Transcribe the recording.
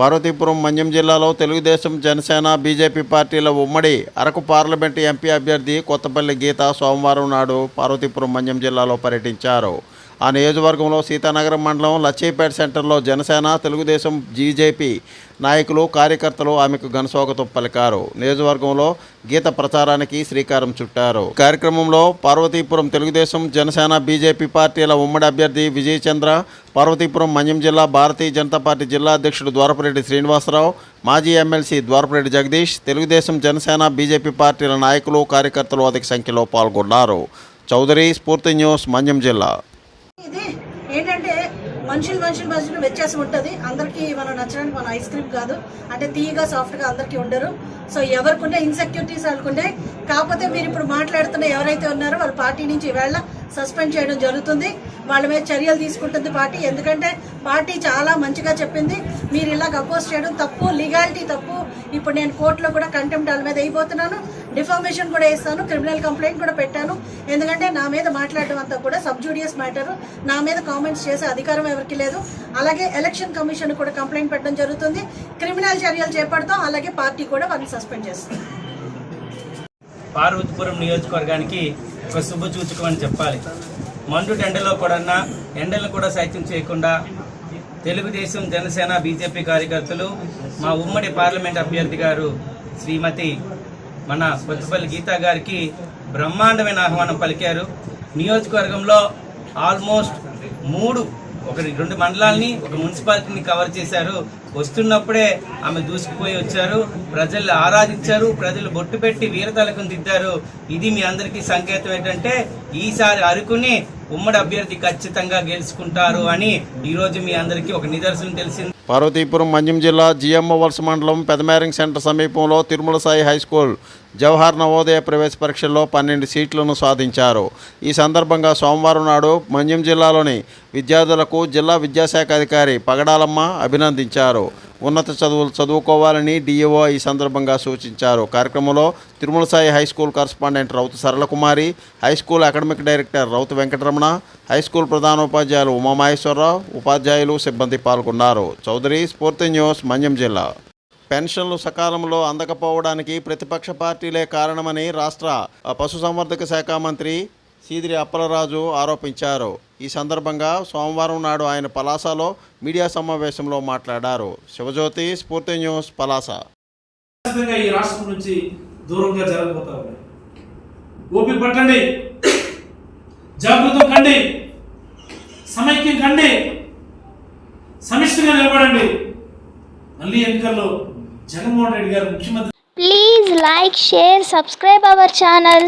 పార్వతీపురం మన్యం జిల్లాలో తెలుగుదేశం జనసేన బీజేపీ పార్టీల ఉమ్మడి అరకు పార్లమెంటు ఎంపీ అభ్యర్థి కొత్తపల్లి గీత సోమవారం నాడు పార్వతీపురం మన్యం జిల్లాలో పర్యటించారు. ఆ నియోజకవర్గంలో సీతానగరం మండలం లచ్చేపేట సెంటర్లో జనసేన తెలుగుదేశం బీజేపీ నాయకులు కార్యకర్తలు ఆమెకు ఘనస్వాగతం పలికారు. నియోజకవర్గంలో గీత ప్రచారానికి శ్రీకారం చుట్టారు. కార్యక్రమంలో పార్వతీపురం తెలుగుదేశం జనసేన బీజేపీ పార్టీల ఉమ్మడి అభ్యర్థి విజయచంద్ర పార్వతీపురం మన్యం జిల్లా భారతీయ జనతా పార్టీ జిల్లా అధ్యక్షుడు ద్వారపరెడ్డి శ్రీనివాసరావు మాజీ ఎమ్మెల్సీ ద్వారపరెడ్డి జగదీష్ తెలుగుదేశం జనసేన బీజేపీ పార్టీల నాయకులు కార్యకర్తలు అధిక సంఖ్యలో పాల్గొన్నారు. చౌదరి స్ఫూర్తి న్యూస్ మన్యం జిల్లా. ఇది ఏంటంటే మనుషులు మనుషులు మనుషులు వ్యత్యాసం ఉంటుంది. అందరికీ మనం నచ్చడానికి మన ఐస్ క్రీమ్ కాదు. అంటే తీయగా సాఫ్ట్గా అందరికీ ఉండరు. సో ఎవరికుంటే ఇన్సెక్యూరిటీస్ వాళ్ళకుండే. కాకపోతే మీరు ఇప్పుడు మాట్లాడుతున్న ఎవరైతే ఉన్నారో వాళ్ళ పార్టీ నుంచి ఈవేళ సస్పెండ్ చేయడం జరుగుతుంది. వాళ్ళ మీద చర్యలు తీసుకుంటుంది పార్టీ. ఎందుకంటే పార్టీ చాలా మంచిగా చెప్పింది. మీరు ఇలా అపోజ్ చేయడం తప్పు. లీగాలిటీ తప్పు. ఇప్పుడు నేను కోర్టులో కూడా కంటెంప్ట్ వాళ్ళ మీద అయిపోతున్నాను డిఫార్మేషన్ కూడా వేస్తాను క్రిమినల్ కంప్లైంట్ కూడా పెట్టాను. ఎందుకంటే నా మీద మాట్లాడడం అంతా కూడా సబ్జూడియస్ మ్యాటర్. నా మీద కామెంట్స్ చేసే అధికారం ఎవరికి లేదు. అలాగే ఎలక్షన్ కమిషన్ కూడా కంప్లైంట్ పెట్టడం జరుగుతుంది. క్రిమినల్ చర్యలు చేపడతాం. అలాగే పార్టీ కూడా వారిని సస్పెండ్ చేస్తాం. పార్వతీపురం నియోజకవర్గానికి ఒక శుభ సూచకం అని చెప్పాలి. మండు ఎండలో కూడా ఎండలను కూడా సైతం చేయకుండా తెలుగుదేశం జనసేన బీజేపీ కార్యకర్తలు మా ఉమ్మడి పార్లమెంట్ అభ్యర్థి గారు శ్రీమతి మన కొత్తపల్లి గీతా గారికి బ్రహ్మాండమైన ఆహ్వానం పలికారు. నియోజకవర్గంలో ఆల్మోస్ట్ మూడు ఒక రెండు మండలాల్ని ఒక మున్సిపాలిటీని కవర్ చేశారు. వస్తున్నప్పుడే ఆమె దూసుకుపోయి వచ్చారు. ప్రజలు ఆరాధించారు. ప్రజలు బొట్టు పెట్టి వీరతలకు దిద్దారు. ఇది మీ అందరికీ సంకేతం ఏంటంటే ఈసారి అరుకుని ఉమ్మడి అభ్యర్థి ఖచ్చితంగా గెలుచుకుంటారు అని ఈరోజు మీ అందరికీ ఒక నిదర్శనం తెలిసింది. పార్వతీపురం మన్యం జిల్లా జిఎమ్మ వలస మండలం పెదమేరింగ్ సెంటర్ సమీపంలో తిరుమల సాయి హై స్కూల్ జవహర్ నవోదయ ప్రవేశ పరీక్షల్లో పన్నెండు సీట్లను సాధించారు. ఈ సందర్భంగా సోమవారం నాడు మన్యం జిల్లాలోని విద్యార్థులకు జిల్లా విద్యాశాఖ అధికారి పగడాలమ్మ అభినందించారు. ఉన్నత చదువులు చదువుకోవాలని డిఈఓ ఈ సందర్భంగా సూచించారు. కార్యక్రమంలో Tirumala Sai high school correspondent Routhu Saralakumari high school academic director Routhu Venkataramana high school ప్రధానోపాధ్యాయులు ఉమామహేశ్వరరావు ఉపాధ్యాయులు సిబ్బంది పాల్గొన్నారు. చౌదరి స్ఫూర్తి న్యూస్ మన్యం జిల్లా. పెన్షన్లు సకాలంలో అందకపోవడానికి ప్రతిపక్ష పార్టీలే కారణమని రాష్ట్ర పశుసంవర్ధక శాఖ మంత్రి సీదిరి అప్పలరాజు ఆరోపించారు. ఈ సందర్భంగా సోమవారం నాడు ఆయన పలాసలో మీడియా సమావేశంలో మాట్లాడారు. శివజ్యోతి స్ఫూర్తి న్యూస్ పలాస. ఈ రాష్ట్రం నుంచి దూరంగా జరగబోతా ఉన్నాయి ఓపిక పట్టండి. జాగృతం కండి. సమైక్యం కండి. సమిష్టిగా నిలబడండి. మళ్ళీ ఎన్నికల్లో జగన్మోహన్ రెడ్డి గారు ముఖ్యమంత్రి Please like, share, subscribe our channel.